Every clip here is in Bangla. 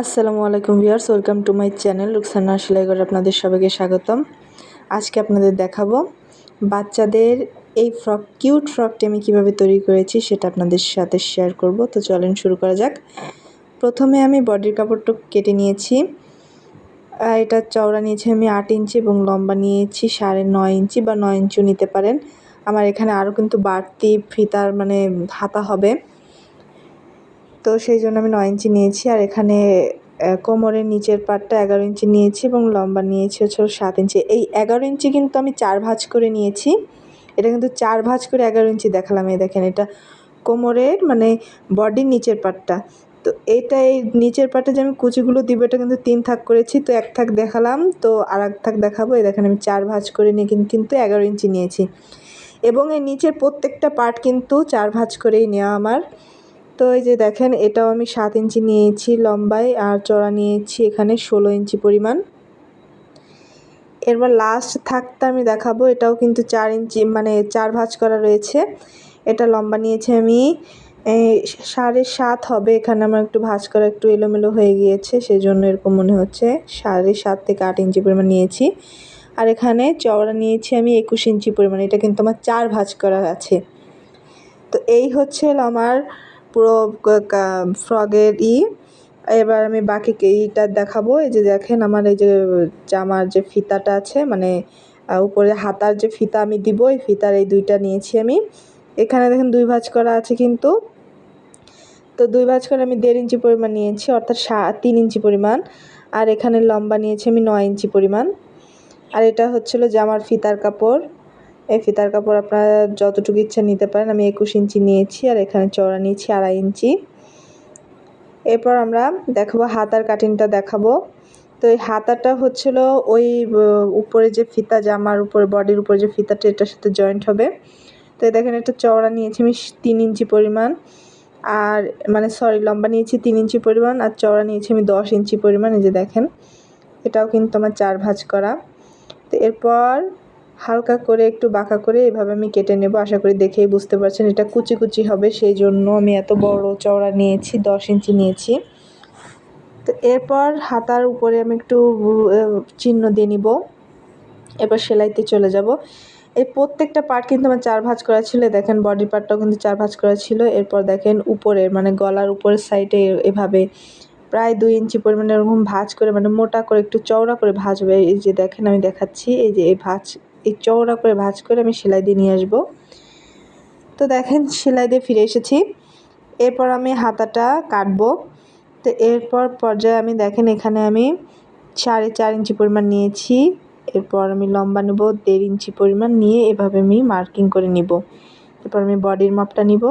আসসালামু আলাইকুম viewers, welcome to my channel Ruksana Selaighar আপনাদের সবাইকে স্বাগতম। আজকে আপনাদের দেখাবো বাচ্চাদের এই ফ্রক, কিউট ফ্রকটি আমি কীভাবে তৈরি করেছি সেটা আপনাদের সাথে শেয়ার করব। তো চলেন শুরু করা যাক। প্রথমে আমি বডির কাপড়টা কেটে নিয়েছি। এটা চওড়া নিয়েছি আমি আট ইঞ্চি এবং লম্বা নিয়েছি সাড়ে নয় ইঞ্চি বা নয় ইঞ্চিও নিতে পারেন। আমার এখানে আরও কিন্তু বাড়তি ফিতার মানে হাতা হবে। তো সেই জন্য আমি নয় ইঞ্চি নিয়েছি আর এখানে কোমরের নিচের পাটটা এগারো ইঞ্চি নিয়েছি এবং লম্বা নিয়েছি হচ্ছে সাত ইঞ্চি। এই এগারো ইঞ্চি কিন্তু আমি চার ভাঁজ করে নিয়েছি। এটা কিন্তু চার ভাঁজ করে এগারো ইঞ্চি দেখালাম, এই দেখেন এটা কোমরের মানে বডির নিচের পাটটা। তো এটা এই নিচের পাটে যে আমি কুচিগুলো দিব, এটা কিন্তু তিন থাক করেছি, তো এক থাক দেখালাম, তো আর এক থাক দেখাবো। এই দেখেন আমি চার ভাঁজ করে নিয়ে কিন্তু এগারো ইঞ্চি নিয়েছি। এবং এই নিচের প্রত্যেকটা পার্ট কিন্তু চার ভাঁজ করেই নেওয়া আমার। তো এই যে দেখেন, এটাও আমি সাত ইঞ্চি নিয়েছি লম্বায় আর চড়া নিয়েছি এখানে ষোলো ইঞ্চি পরিমাণ। এরপর লাস্ট থাকতে আমি দেখাবো, এটাও কিন্তু চার ইঞ্চি মানে চার ভাঁজ করা রয়েছে। এটা লম্বা নিয়েছি আমি সাড়ে সাত হবে, এখানে আমার একটু ভাঁজ করা একটু এলোমেলো হয়ে গিয়েছে সেই জন্য এরকম মনে হচ্ছে। সাড়ে সাত থেকে আট ইঞ্চি পরিমাণ নিয়েছি। আর এখানে চওড়া নিয়েছি আমি একুশ ইঞ্চি পরিমাণ, এটা কিন্তু আমার চার ভাঁজ করা আছে। তো এই হচ্ছে আমার পুরো ফ্রগের ই। এবার আমি বাকি এইটা দেখাবো। এই যে দেখেন আমার এই যে জামার যে ফিতাটা আছে মানে উপরে হাতার যে ফিতা আমি দিব, এই ফিতার এই দুইটা নিয়েছি আমি। এখানে দেখেন দুই ভাঁজ করা আছে কিন্তু। তো দুই ভাঁজ করে আমি দেড় ইঞ্চি পরিমাণ নিয়েছি, অর্থাৎ সা, তিন ইঞ্চি পরিমাণ। আর এখানে লম্বা নিয়েছি আমি নয় ইঞ্চি পরিমাণ। আর এটা হচ্ছিল জামার ফিতার কাপড়। এই ফিতার কাপড় আপনারা যতটুকু ইচ্ছা নিতে পারেন, আমি একুশ ইঞ্চি নিয়েছি আর এখানে চওড়া নিয়েছি আড়াই ইঞ্চি। এরপর আমরা দেখাবো হাতার কাটিংটা দেখাবো। তো এই হাতাটা হচ্ছিল ওই উপরে যে ফিতা জামার উপরে, বডির উপরে যে ফিতাটা, এটার সাথে জয়েন্ট হবে। তো দেখেন, এটা চওড়া নিয়েছি আমি তিন ইঞ্চি পরিমাণ। আর মানে সরি লম্বা নিয়েছি তিন ইঞ্চি পরিমাণ আর চওড়া নিয়েছি আমি দশ ইঞ্চি পরিমাণ, এই যে দেখেন। এটাও কিন্তু আমার চার ভাঁজ করা। তো এরপর হালকা করে, একটু বাঁকা করে এভাবে আমি কেটে নেব। আশা করি দেখেই বুঝতে পারছেন, এটা কুচি কুচি হবে, সেই জন্য আমি এত বড় চওড়া নিয়েছি, দশ ইঞ্চি নিয়েছি। তো এরপর হাতার উপরে আমি একটু চিহ্ন দিয়ে নিব। এরপর সেলাইতে চলে যাব। এই প্রত্যেকটা পার্ট কিন্তু আমার চার ভাঁজ করা ছিল। দেখেন বডি পার্টটাও কিন্তু চার ভাঁজ করা ছিল। এরপর দেখেন উপরের মানে গলার উপরের সাইডে এভাবে প্রায় দুই ইঞ্চি পরিমাণে এরকম ভাঁজ করে মানে মোটা করে, একটু চওড়া করে ভাঁজবে এই যে দেখেন, আমি দেখাচ্ছি। এই যে এই ভাঁজ এই চওড়া করে ভাঁজ করে আমি সেলাই দিয়ে নিয়ে আসব। তো দেখেন, সেলাই দিয়ে ফিরে এসেছি। এরপর আমি হাতাটা কাটবো। তো এরপর পর্যায়ে আমি দেখেন, এখানে আমি সাড়ে চার ইঞ্চি পরিমাণ নিয়েছি। এরপর আমি লম্বা নেব, দেড় ইঞ্চি পরিমাণ নিয়ে এভাবে আমি মার্কিং করে নিব। এরপর আমি বডির মাপটা নিব।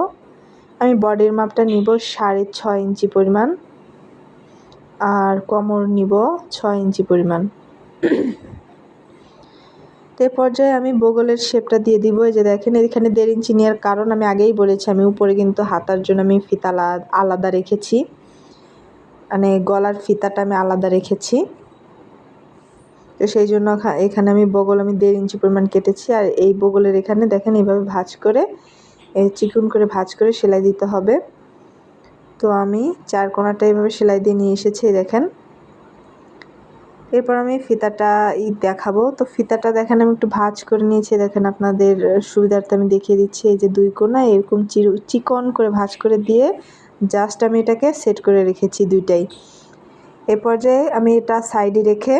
আমি বডির মাপটা নিব সাড়ে ছয় ইঞ্চি পরিমাণ। আর কোমর নিব ছয় ইঞ্চি পরিমাণ। তো পর্যায়ে আমি বগলের শেপটা দিয়ে দিব। এই যে দেখেন, এখানে দেড় ইঞ্চি নেওয়ার কারণ আমি আগেই বলেছি, আমি উপরে কিন্তু হাতার জন্য আমি ফিতা আলাদা রেখেছি। মানে গলার ফিতাটা আমি আলাদা রেখেছি। তো সেই জন্য এখানে আমি বগল আমি দেড় ইঞ্চি পরিমাণ কেটেছি। আর এই বগলের এখানে দেখেন, এইভাবে ভাজ করে চিকুন করে ভাজ করে সেলাই দিতে হবে। তো আমি চার কোনাটা এইভাবে সেলাই দিয়ে নিয়ে এসেছি দেখেন। এরপর আমি ফিতাটা ই দেখাবো। তো ফিতাটা দেখেন, আমি একটু ভাজ করে নিয়েছি। দেখেন আপনাদের সুবিধার্থে আমি দেখিয়ে দিচ্ছি, এই যে দুই কোনা এরকম চিরু, চিকন করে ভাজ করে দিয়ে জাস্ট আমি এটাকে সেট করে রেখেছি দুইটাই। এ পর্যায়ে আমি এটা সাইডে রেখে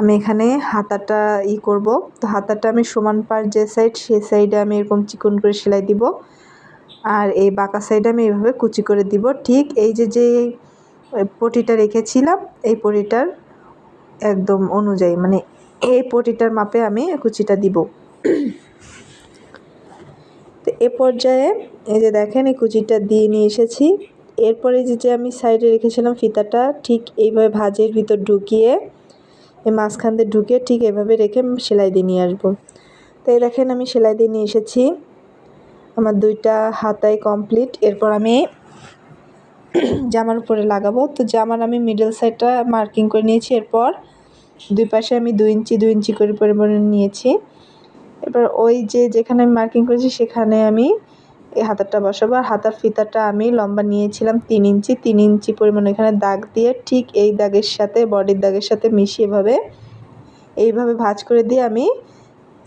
আমি এখানে হাতাটা ই করব। তো হাতাটা আমি সমান পার যে সাইড, সে সাইডে আমি এরকম চিকন করে সেলাই দিব। আর এই বাঁকা সাইডে আমি এইভাবে কুচি করে দিব। ঠিক এই যে যে পটিটা রেখেছিলাম, এই পটিটার একদম অনুযায়ী মানে এই পটিটার মাপে আমি কুচিটা দিব। তো এ পর্যায়ে এই যে দেখেন, এই কুচিটা দিয়ে নিয়ে এসেছি। এরপরে যে যে আমি সাইডে রেখেছিলাম ফিতাটা, ঠিক এইভাবে ভাজের ভিতর ঢুকিয়ে, এই মাঝখান দিয়ে ঢুকিয়ে ঠিক এভাবে রেখে সেলাই দিয়ে নিয়ে আসব। তো এই দেখেন, আমি সেলাই দিয়ে নিয়ে এসেছি। আমার দুইটা হাতাই কমপ্লিট। এরপর আমি জামার উপরে লাগাবো। তো জামার আমি মিডল সাইডটা মার্কিং করে নিয়েছি। এরপর দুই পাশে আমি দুই ইঞ্চি দুই ইঞ্চি করে পরিমাণে নিয়েছি। এবার ওই যে যেখানে আমি মার্কিং করেছি, সেখানে আমি এই হাতারটা বসাবো। আর হাতার ফিতাটা আমি লম্বা নিয়েছিলাম তিন ইঞ্চি। তিন ইঞ্চি পরিমাণ এখানে দাগ দিয়ে ঠিক এই দাগের সাথে বডির দাগের সাথে মিশিয়ে এভাবে, এইভাবে ভাঁজ করে দিয়ে আমি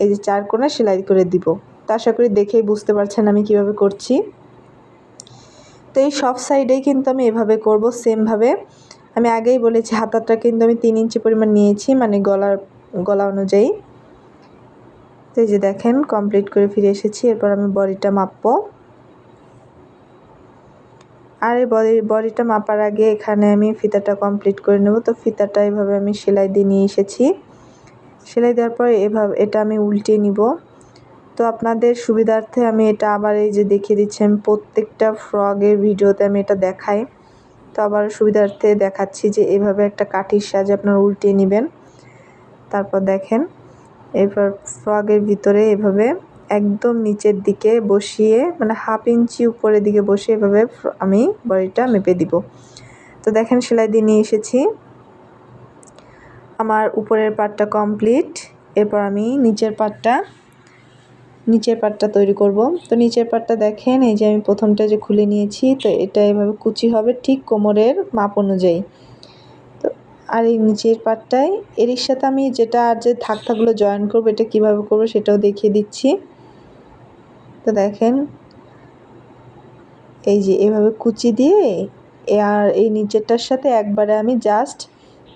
এই যে চার কোনা সেলাই করে দিব। তা আশা করি দেখেই বুঝতে পারছেন আমি কীভাবে করছি। তো এই সব সাইডেই কিন্তু আমি এভাবে করব, সেমভাবে। আমি আগেই বলেছি, হাতাটা কিন্তু আমি তিন ইঞ্চি পরিমাণ নিয়েছি মানে গলার, গলা অনুযায়ী। তো এই যে দেখেন কমপ্লিট করে ফিরে এসেছি, এরপর আমি বডিটা মাপবো। আর এই বডি, বডিটা মাপার আগে এখানে আমি ফিতাটা কমপ্লিট করে নেব। তো ফিতাটা এভাবে আমি সেলাই দিয়ে নিয়ে এসেছি। সেলাই দেওয়ার পর এভাবে, এটা আমি উল্টে নিব। তো আপনাদের সুবিধার্থে আমি এটা আবার এই যে দেখিয়ে দিচ্ছি, আমি প্রত্যেকটা ফ্রগের ভিডিওতে আমি এটা দেখাই। তো আবার সুবিধার্থে দেখাচ্ছি যে এভাবে একটা কাঠির সাহায্যে আপনারা উল্টিয়ে নেবেন। তারপর দেখেন এরপর ফ্রগের ভিতরে এভাবে একদম নিচের দিকে বসিয়ে মানে হাফ ইঞ্চি উপরের দিকে বসে এভাবে আমি বডিটা মেপে দিব। তো দেখেন সেলাই দিয়ে নিয়ে এসেছি। আমার উপরের পার্টটা কমপ্লিট, এরপর আমি নিচের পার্টটা নিচের পাটটা তৈরি করব। তো নিচের পাটটা দেখেন, এই যে আমি প্রথমটা যে খুলে নিয়েছি, তো এটা এভাবে কুচি হবে ঠিক কোমরের মাপ অনুযায়ী। তো আর এই নিচের পাটটায় এর সাথে আমি যেটা আর যে থাক থাকগুলো জয়েন করব, এটা কীভাবে করব সেটাও দেখিয়ে দিচ্ছি। তো দেখেন, এই যে এভাবে কুচি দিয়ে আর এই নিচেরটার সাথে একবারে আমি জাস্ট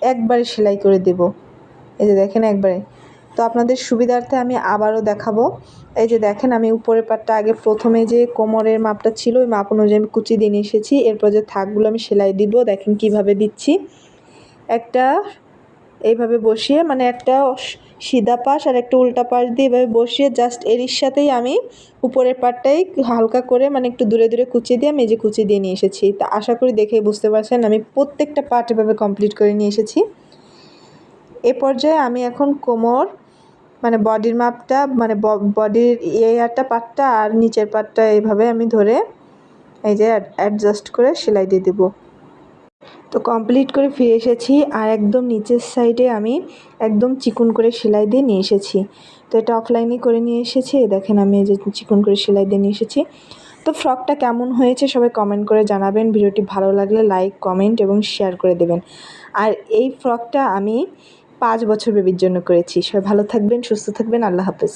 একবারে সেলাই করে দেব। এই যে দেখেন একবারে। তো আপনাদের সুবিধার্থে আমি আবারও দেখাবো। এই যে দেখেন, আমি উপরের পাটটা আগে প্রথমে যে কোমরের মাপটা ছিল, ওই মাপ অনুযায়ী আমি কুচি দিয়ে এসেছি। এরপর যে থাকগুলো আমি সেলাই দিব, দেখেন কীভাবে দিচ্ছি। একটা এইভাবে বসিয়ে মানে একটা সিধা পাশ আর একটা উল্টা পাশ দিয়ে এভাবে বসিয়ে জাস্ট এরির সাথেই আমি উপরের পাটটাই হালকা করে মানে একটু দূরে দূরে কুচিয়ে দিয়ে আমি এই যে কুচি দিয়ে নিয়ে এসেছি। তা আশা করি দেখেই বুঝতে পারছেন, আমি প্রত্যেকটা পার্ট এভাবে কমপ্লিট করে নিয়ে এসেছি। এ পর্যায়ে আমি এখন কোমর মানে বডির মাপটা মানে বডির এয়ারটা পাটটা আর নিচের পাটটা এইভাবে আমি ধরে এই যে অ্যাডজাস্ট করে সেলাই দিয়ে দেবো। তো কমপ্লিট করে ফিরে এসেছি আর একদম নিচের সাইডে আমি একদম চিকুন করে সেলাই দিয়ে নিয়ে এসেছি। তো এটা অফলাইনে করে নিয়ে এসেছি দেখেন আমি এই যে চিকুন করে সেলাই দিয়ে নিয়ে এসেছি। তো ফ্রকটা কেমন হয়েছে সবাই কমেন্ট করে জানাবেন, ভিডিওটি ভালো লাগলে লাইক কমেন্ট এবং শেয়ার করে দেবেন। আর এই ফ্রকটা আমি পাঁচ বছর বেবির জন্য করেছি। সবাই ভালো থাকবেন সুস্থ থাকবেন আল্লাহ হাফেজ।